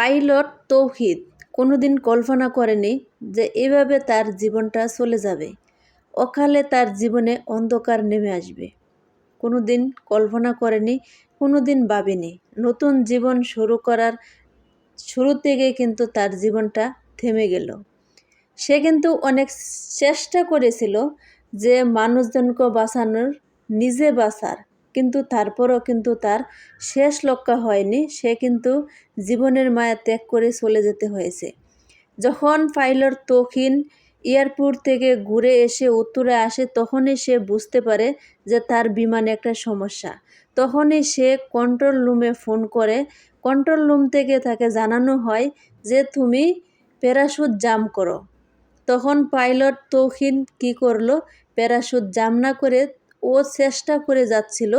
Pilot তৌহিদ কোনোদিন কল্পনা করেনি যে এভাবে তার জীবনটা চলে যাবে। অকালে তার জীবনে অন্ধকার নেমে আসবে। কোনোদিন কল্পনা করেনি, কোনোদিন ভাবেনি। নতুন জীবন শুরু করার শুরু থেকে কিন্তু তার জীবনটা থেমে গেল। সে কিন্তু অনেক চেষ্টা করেছিল যে মানুষজনকে বাঁচানোর, নিজে বাঁচার। কিন্তু তারপরও কিন্তু তার শেষ লক্ষ্য হয়নি। সে কিন্তু জীবনের মায়া ত্যাগ করে চলে যেতে হয়েছে। যখন পাইলট তখিন এয়ারপোর্ট থেকে ঘুরে এসে উত্তরে আসে, তখনই সে বুঝতে পারে যে তার বিমানে একটা সমস্যা। তখনই সে কন্ট্রোল রুমে ফোন করে। কন্ট্রোল রুম থেকে তাকে জানানো হয় যে, তুমি প্যারাশুট জাম করো। তখন পাইলট তৌখিন কি করল? প্যারাশুট জাম না করে ও চেষ্টা করে যাচ্ছিল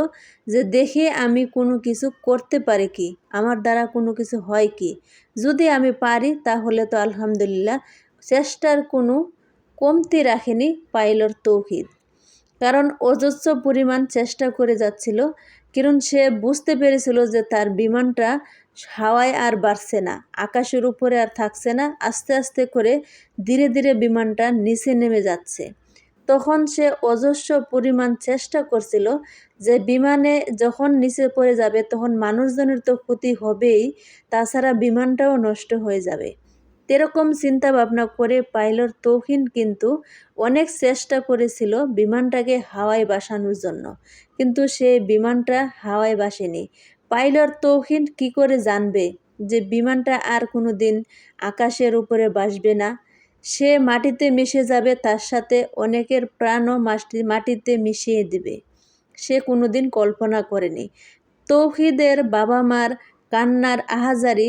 যে দেখে আমি কোনো কিছু করতে পারি কি? আমার দ্বারা কোনো কিছু হয় কি? যদি আমি পারি, তাহলে তো আলহামদুলিল্লাহ। চেষ্টার কোনো কমতি রাখেনি পাইলর তৌহিদ। কারণ অজস্র পরিমাণ চেষ্টা করে যাচ্ছিল, কারণ সে বুঝতে পেরেছিল যে তার বিমানটা হাওয়ায় আর বাড়ছে না, আকাশের উপরে আর থাকছে না, আস্তে আস্তে করে ধীরে ধীরে বিমানটা নিচে নেমে যাচ্ছে। তখন সে অজস্র পরিমাণ চেষ্টা করছিল যে বিমানে যখন নিচে পড়ে যাবে তখন মানুষজনের তো ক্ষতি হবেই, তাছাড়া বিমানটাও নষ্ট হয়ে যাবে। এরকম চিন্তা ভাবনা করে পাইলট তৌহিন কিন্তু অনেক চেষ্টা করেছিল বিমানটাকে হাওয়ায় বাসানোর জন্য, কিন্তু সে বিমানটা হাওয়ায় বাসেনি। পাইলট তৌহিন কি করে জানবে যে বিমানটা আর কোনো দিন আকাশের উপরে বাসবে না? সে মাটিতে মিশে যাবে, তার সাথে অনেকের প্রাণও মাটি, মাটিতে মিশিয়ে দিবে। সে কোনোদিন কল্পনা করেনি। তৌহিদের বাবা মার কান্নার আহাজারি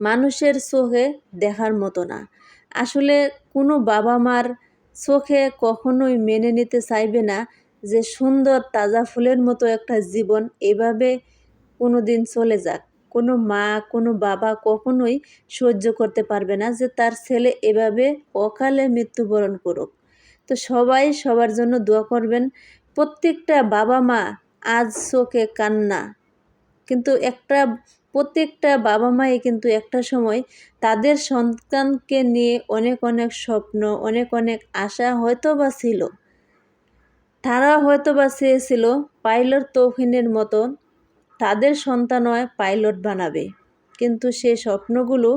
মানুষের চোখে দেখার মতো না। আসলে কোনো বাবা মার চোখে কখনোই মেনে নিতে চাইবে না যে সুন্দর তাজা ফুলের মতো একটা জীবন এভাবে কোনো দিন চলে যাক। কোনো মা, কোনো বাবা কখনোই সহ্য করতে পারবে না যে তার ছেলে এভাবে অকালে মৃত্যুবরণ করুক। তো সবাই সবার জন্য দোয়া করবেন, প্রত্যেকটা বাবা মা আজ চোখে কান্না, কিন্তু একটা, প্রত্যেকটা বাবা মাই কিন্তু একটা সময় তাদের সন্তানকে নিয়ে অনেক অনেক স্বপ্ন, অনেক অনেক আশা হয়তো বা ছিল। তারা হয়তো বা চেয়েছিল পাইলট তৌফিনের মতন তাদের সন্তান হয় পাইলট বানাবে। কিন্তু সে স্বপ্নগুলো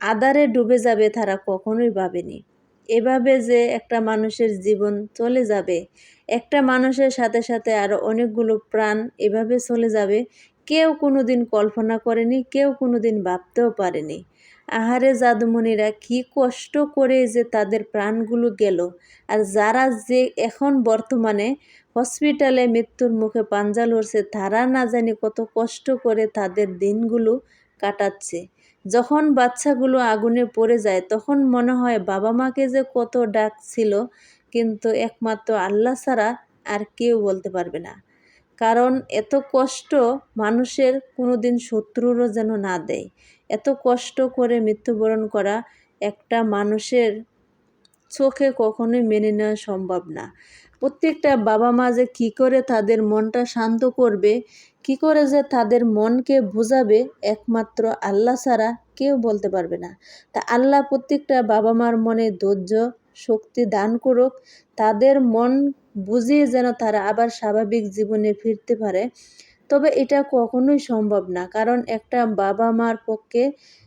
আদারে ডুবে যাবে তারা কখনোই ভাবেনি। এভাবে যে একটা মানুষের জীবন চলে যাবে, একটা মানুষের সাথে সাথে আরও অনেকগুলো প্রাণ এভাবে চলে যাবে কেউ কোনো দিন কল্পনা করেনি, কেউ কোনো দিন ভাবতেও পারেনি। আহারে জাদুমণিরা, কি কষ্ট করে যে তাদের প্রাণগুলো গেল। আর যারা যে এখন বর্তমানে হসপিটালে মৃত্যুর মুখে পাঞ্জা লড়ছে, তারা না জানি কত কষ্ট করে তাদের দিনগুলো কাটাচ্ছে। যখন বাচ্চাগুলো আগুনে পড়ে যায়, তখন মনে হয় বাবা মাকে যে কত ডাক ছিল কিন্তু একমাত্র আল্লাহ ছাড়া আর কেউ বলতে পারবে না। কারণ এত কষ্ট মানুষের কোনো দিন শত্রুরও যেন না দেয়। এত কষ্ট করে মৃত্যুবরণ করা একটা মানুষের চোখে কখনোই মেনে নেওয়া সম্ভব না। প্রত্যেকটা বাবা মা যে কী করে তাদের মনটা শান্ত করবে, কি করে যে তাদের মনকে বোঝাবে, একমাত্র আল্লাহ ছাড়া কেউ বলতে পারবে না। তা আল্লাহ প্রত্যেকটা বাবা মার মনে ধৈর্য শক্তি দান করুক, তাদের মন বুঝিয়ে যেন তারা আবার স্বাভাবিক জীবনে ফিরতে পারে। তবে এটা কখনোই সম্ভব না, কারণ একটা বাবা মার পক্ষে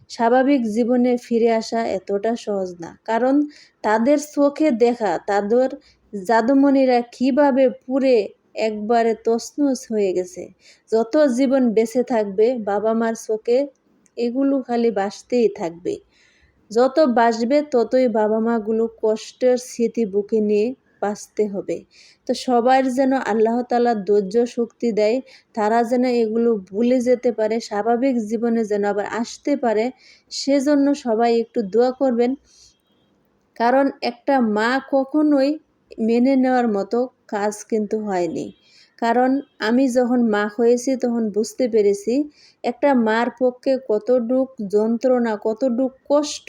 স্বাভাবিক জীবনে ফিরে আসা এতটা সহজ না। কারণ তাদের চোখে দেখা, তাদের জাদুমণিরা কীভাবে পুরে একবারে তসনস হয়ে গেছে, যত জীবন বেঁচে থাকবে বাবা মার চোখে, এগুলো খালি বাসতেই থাকবে। যত বাসবে ততই বাবা মাগুলো কষ্টের স্মৃতি বুকে নিয়ে বাঁচতে হবে। তো সবার যেন আল্লাহ তালা ধৈর্য শক্তি দেয়, তারা যেন এগুলো ভুলে যেতে পারে, স্বাভাবিক জীবনে যেন আবার আসতে পারে, সেজন্য সবাই একটু দোয়া করবেন। কারণ একটা মা কখনোই মেনে নেওয়ার মতো কাজ কিন্তু হয়নি। কারণ আমি যখন মা হয়েছি তখন বুঝতে পেরেছি একটা মার পক্ষে কতটুক যন্ত্রণা, কতটুক কষ্ট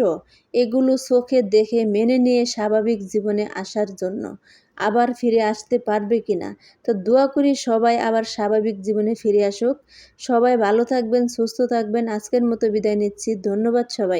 এগুলো চোখে দেখে মেনে নিয়ে স্বাভাবিক জীবনে আসার জন্য। আবার ফিরে আসতে পারবে কি না তো দোয়া করি সবাই আবার স্বাভাবিক জীবনে ফিরে আসুক। সবাই ভালো থাকবেন, সুস্থ থাকবেন। আজকের মতো বিদায় নিচ্ছি। ধন্যবাদ সবাই